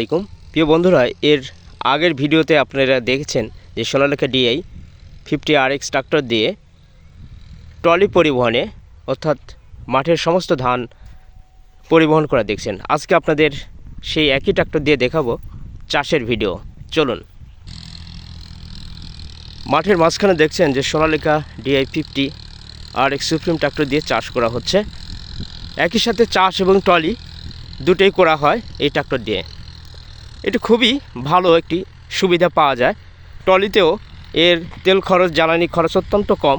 আলাইকুম। প্রিয় বন্ধুরা, এর আগের ভিডিওতে আপনারা দেখেছেন যে Sonalika DI fifty R X tractor দিয়ে ট্রলি পরিবহনে, অর্থাৎ মাঠের সমস্ত ধান পরিবহন করা দেখছেন। আজকে আপনাদের সেই একই ট্রাক্টর দিয়ে দেখাবো চাষের ভিডিও। চলুন। মাঠের মাঝখানে দেখছেন যে Sonalika DI fifty R X supreme tractor দিয়ে চাষ করা হচ্ছে। একই সাথে চাষ এবং ট্রলি দুটোই করা হয় এই ট্রাক্টর দিয়ে। এটি খুবই ভালো একটি সুবিধা পাওয়া যায়। ট্রলিতেও এর তেল খরচ, জ্বালানি খরচ অত্যন্ত কম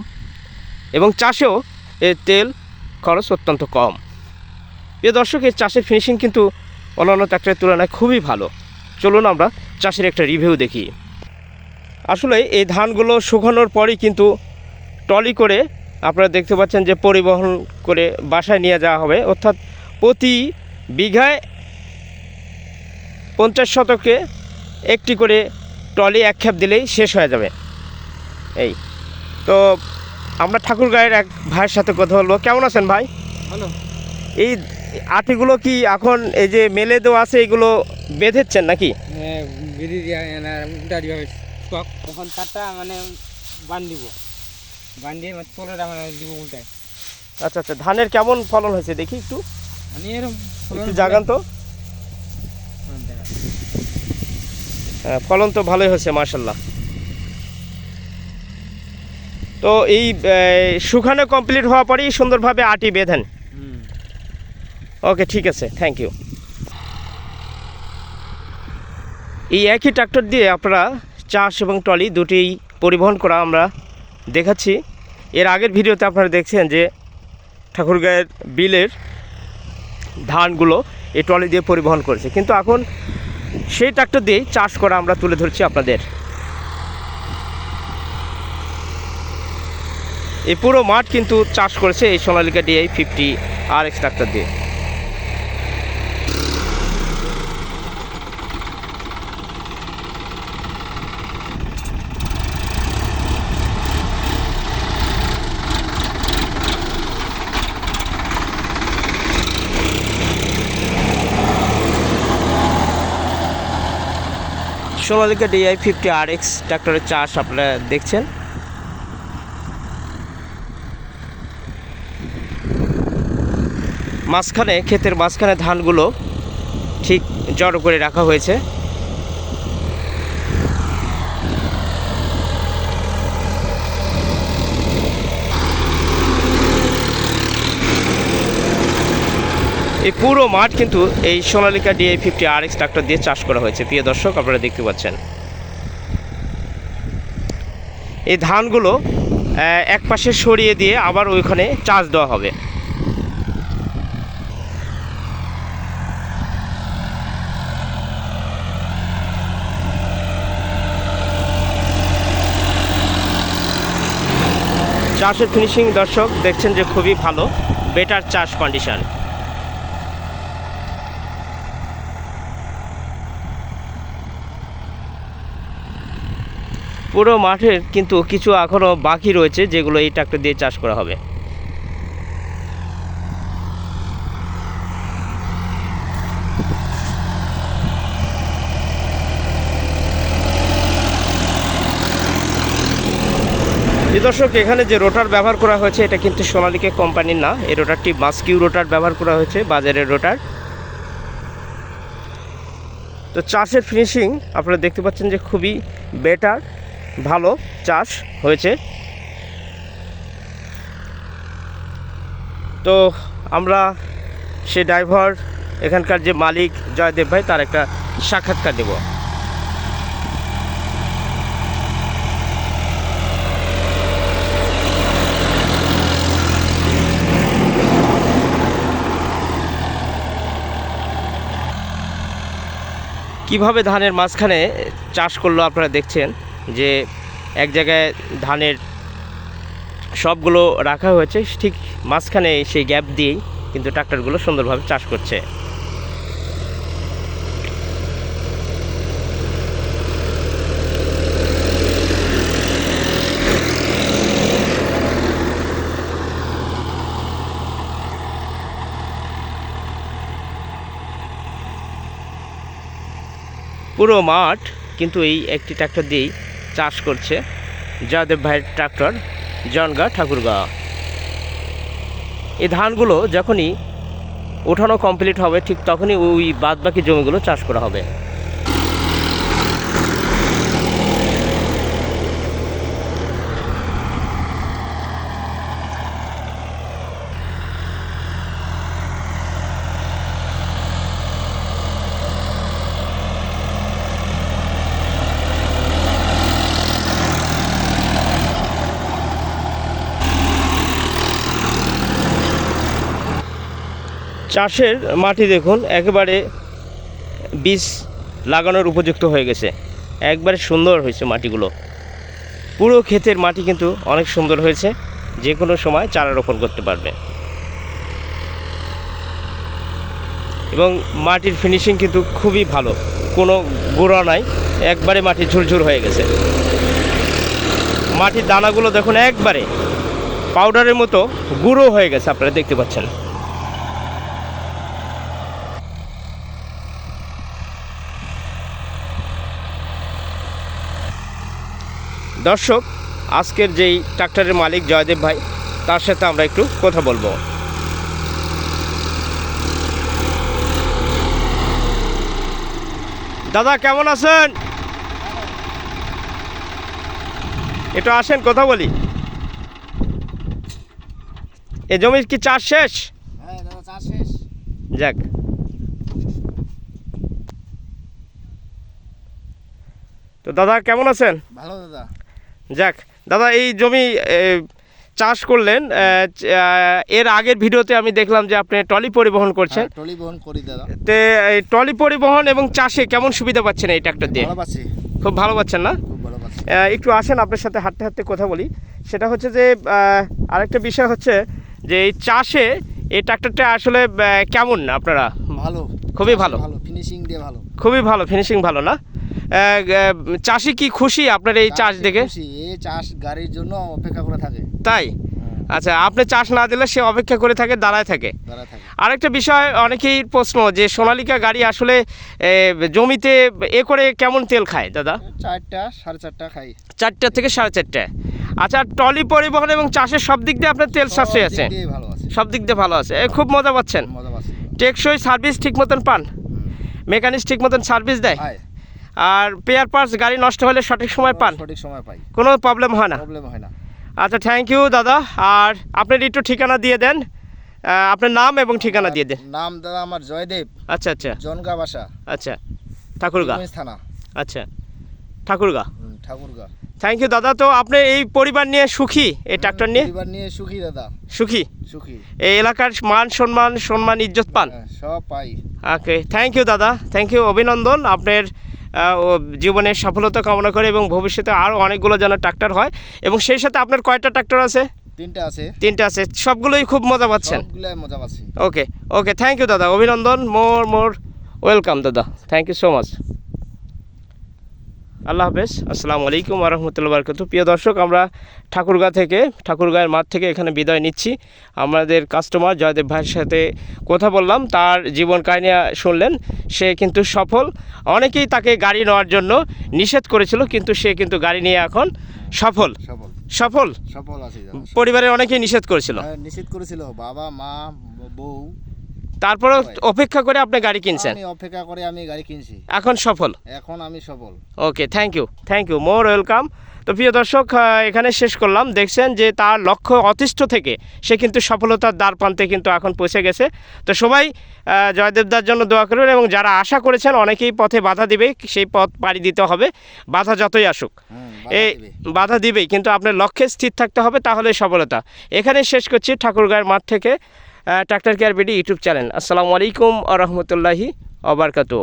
এবং চাষেও এর তেল খরচ অত্যন্ত কম। প্রিয় দর্শক, এর চাষের ফিনিশিং কিন্তু অন্যান্য ট্র্যাক্টরের তুলনায় খুবই ভালো। চলুন আমরা চাষের একটা রিভিউ দেখি। আসলে এই ধানগুলো শুকানোর পরই কিন্তু ট্রলি করে আপনারা দেখতে পাচ্ছেন যে পরিবহন করে বাসায় নিয়ে যাওয়া হবে। অর্থাৎ প্রতি বিঘায় পঞ্চাশ শতকে একটি করে ট্রলি এক খ্যাপ দিলেই শেষ হয়ে যাবে। এই। তো আমরা ঠাকুরগাঁয়ের এক ভাইয়ের সাথে কথা বলব। কেমন আছেন ভাই? হ্যালো এই আটিগুলো কি এখন এই যে মেলে দেওয়া আছে এগুলো বেঁধেচ্ছেন নাকি? তারটা মানে বান দিব বান দিয়ে মানে তোলাটা মানে দিব উল্টায়। আচ্ছা আচ্ছা ধানের কেমন ফলন হয়েছে? দেখি একটু। একটু জাগান তো। হ্যাঁ, ফলন তো ভালোই হয়েছে মার্শাল্লাহ তো এই শুকানো কমপ্লিট হওয়ার পরেই সুন্দরভাবে আটি বেঁধেন। ওকে ঠিক আছে থ্যাংক ইউ এই একই ট্রাক্টর দিয়ে আপনারা চাষ এবং ট্রলি দুটিই পরিবহন করা আমরা দেখাচ্ছি। এর আগের ভিডিওতে আপনারা দেখছেন যে ঠাকুরগাঁয়ের বিলের ধানগুলো এই ট্রলি দিয়ে পরিবহন করেছে। কিন্তু এখন সেই ট্রাক্টর দিয়েই চাষ করা আমরা তুলে ধরছি আপনাদের। এই পুরো মাঠ কিন্তু চাষ করেছে এই Sonalika DI fifty R X tractor দিয়ে। Sonalika DI fifty R X ট্রাক্টরের চাষ আপনারা দেখছেন। মাঝখানে, ক্ষেতের মাঝখানে ধানগুলো ঠিক জড়ো করে রাখা হয়েছে। এই পুরো মাঠ কিন্তু এই Sonalika DI fifty R X tractor দিয়ে চাষ করা হয়েছে। প্রিয় দর্শক, আপনারা দেখতে পাচ্ছেন। এই ধানগুলো এক পাশে সরিয়ে দিয়ে আবার ওইখানে চাষ দেওয়া হবে। চাষের ফিনিশিং দর্শক, দেখছেন যে খুবই ভালো বেটার চাষ কন্ডিশন পুরো মাঠের কিন্তু কিছু এখনও বাকি রয়েছে যেগুলো এই ট্রাক্টর দিয়ে চাষ করা হবে। দর্শক, এখানে যে রোটার ব্যবহার করা হয়েছে, এটা কিন্তু সোনালিকা কোম্পানির না। এই রোটারটি মাস্কিউ রোটার ব্যবহার করা হয়েছে, বাজারের রোটার। তো চাষের ফিনিশিং আপনারা দেখতে পাচ্ছেন যে খুবই বেটার। ভালো চাষ হয়েছে। তো আমরা সে ড্রাইভার, এখানকার যে মালিক জয়দেব ভাই, তার একটা সাক্ষাৎকার দেব। কীভাবে ধানের মাঝখানে চাষ করল আপনারা দেখছেন? যে এক জায়গায় ধানের সবগুলো রাখা হয়েছে, ঠিক মাঝখানে সেই গ্যাপ দিয়েই কিন্তু ট্রাক্টরগুলো সুন্দরভাবে চাষ করছে। পুরো মাঠ কিন্তু এই একটি ট্র্যাক্টর দিয়েই চাষ করছে জয়দেব ভাইয়ের ট্রাক্টর জনগা ঠাকুরগা। এই ধানগুলো যখনই ওঠানো কমপ্লিট হবে, ঠিক তখনই ওই বাদবাকি জমিগুলো চাষ করা হবে। চাষের মাটি দেখুন, একেবারে বীজ লাগানোর উপযুক্ত হয়ে গেছে। একবারে সুন্দর হয়েছে মাটিগুলো। পুরো ক্ষেতের মাটি কিন্তু অনেক সুন্দর হয়েছে যে কোনো সময় চারা রোপণ করতে পারবে। এবং মাটির ফিনিশিং কিন্তু খুবই ভালো, কোনো গোড়া নাই, একবারে মাটি ঝুরঝুর হয়ে গেছে। মাটির দানাগুলো দেখুন, একবারে পাউডারের মতো গুঁড়ো হয়ে গেছে, আপনারা দেখতে পাচ্ছেন। দর্শক আজকের যেই ট্রাক্টরের মালিক জয়দেব ভাই তার সাথে আমরা একটু কথা বলব। দাদা কেমন আছেন? একটু আসেন কথা বলি। এ জমির কি চাষ শেষ? হ্যাঁ চাষ শেষ। যাক। তো দাদা কেমন আছেন? ভালো দাদা। যাক দাদা এই জমি চাষ করলেন এর আগের ভিডিওতে আমি দেখলাম যে আপনি ট্রলি পরিবহন করছেন। হ্যাঁ, ট্রলি বহন করি দাদা। তে এই ট্রলি পরিবহন এবং চাষে কেমন সুবিধা পাচ্ছেন এই ট্রাক্টর দিয়ে? খুব ভালো পাচ্ছেন না? একটু আসেন আপনার সাথে হাঁটতে হাঁটতে কথা বলি। সেটা হচ্ছে যে আরেকটা বিষয় হচ্ছে যে এই চাষে এই ট্রাক্টরটা আসলে কেমন আপনারা? ভালো। খুবই ভালো। ভালো ফিনিশিং দিয়ে ভালো। খুবই ভালো ফিনিশিং ভালো না? চাষি কি খুশি আপনার এই চাষ দেখে? এই চাষ গাড়ির জন্য অপেক্ষা করে থাকে। তাই? আচ্ছা আপনি চাষ না দিলে সে অপেক্ষা করে থাকে দাঁড়ায় থাকে। আরেকটা বিষয় অনেকেই প্রশ্ন যে সোনালিকা গাড়ি আসলে জমিতে এ করে কেমন তেল খায় দাদা? চারটা সাড়ে চারটা খাই। চারটা থেকে সাড়ে চারটা। আচ্ছা ট্রলি পরিবহন এবং চাষের সব দিক দিয়ে আপনার তেল সাশ্রয় আছে? সব দিক দিয়ে ভালো আছে। খুব মজা পাচ্ছেন। টেকসই সার্ভিস ঠিক মতন পান? মেকানিক্স ঠিক মতন সার্ভিস দেয়? আর পেয়ার পার্টস গাড়ি নষ্ট হলে সঠিক সময় পান? সঠিক সময় পাই। কোনো প্রবলেম হয় না? প্রবলেম হয় না। আচ্ছা থ্যাংক ইউ দাদা। আর আপনার একটু ঠিকানা দিয়ে দেন। আপনার নাম এবং ঠিকানা দিয়ে দেন। নাম দাদা আমার জয়দেব। আচ্ছা আচ্ছা। জনগা বাসা। আচ্ছা ঠাকুরগা। থানা। আচ্ছা ঠাকুরগা। ঠাকুরগা। থ্যাংক ইউ দাদা। তো আপনি এই পরিবার নিয়ে সুখী? এই ট্রাক্টর নিয়ে? পরিবার নিয়ে সুখী দাদা। সুখী? সুখী। এই এলাকার মান সম্মান সম্মান ইজ্জত পান? হ্যাঁ, সব পাই। ওকে থ্যাংক ইউ দাদা। থ্যাংক ইউ অভিনন্দন। আপনার জীবনের সফলতা কামনা করে এবং ভবিষ্যতে আরও অনেকগুলো যেন ট্রাক্টর হয়। এবং সেই সাথে আপনার কয়টা ট্রাক্টর আছে? তিনটা আছে। তিনটা আছে। সবগুলোই খুব মজা পাচ্ছেন? মজা পাচ্ছি। ওকে ওকে থ্যাংক ইউ দাদা। অভিনন্দন মোর মোর ওয়েলকাম দাদা। Thank you so much Allah হাফেজ। আসসালামু আলাইকুম রহমতুল্লাহ বারকাত প্রিয় দর্শক আমরা ঠাকুরগাঁ থেকে ঠাকুরগাঁয়ের মাঠ থেকে এখানে বিদায় নিচ্ছি। আমাদের কাস্টমার জয়দেব ভাইয়ের সাথে কথা বললাম। তার জীবন কাহিনী শুনলেন। সে কিন্তু সফল। অনেকেই তাকে গাড়ি নেওয়ার জন্য নিষেধ করেছিল কিন্তু সে কিন্তু গাড়ি নিয়ে এখন সফল। সফল। সফল? আছি পরিবারের অনেকেই নিষেধ করেছিল। হ্যাঁ, নিষেধ করেছিল। বাবা মা বউ তারপরেও অপেক্ষা করে আপনি গাড়ি কিনছেন? আমি অপেক্ষা করে আমি গাড়ি কিনছি। এখন সফল? এখন আমি সফল। Okay thank you thank you more welcome তো প্রিয় দর্শক এখানে শেষ করলাম। দেখছেন যে তার লক্ষ্য অতিষ্ঠ থেকে সে কিন্তু সফলতার দ্বার প্রান্তে কিন্তু এখন পৌঁছে গেছে। তো সবাই জয়দেবদার জন্য দোয়া করবেন এবং যারা আশা করেছেন অনেকেই পথে বাধা দিবে সেই পথ পাড়ি দিতে হবে। বাধা যতই আসুক। এই বাধা দিবেই কিন্তু আপনার লক্ষ্যে স্থির থাকতে হবে তাহলে সফলতা। এখানে শেষ করছি ঠাকুরগাঁয়ের মাঠ থেকে। Tractor care BD YouTube channel. আসসালামু আলাইকুম আ রহমতুল্লাহি অবরকাতু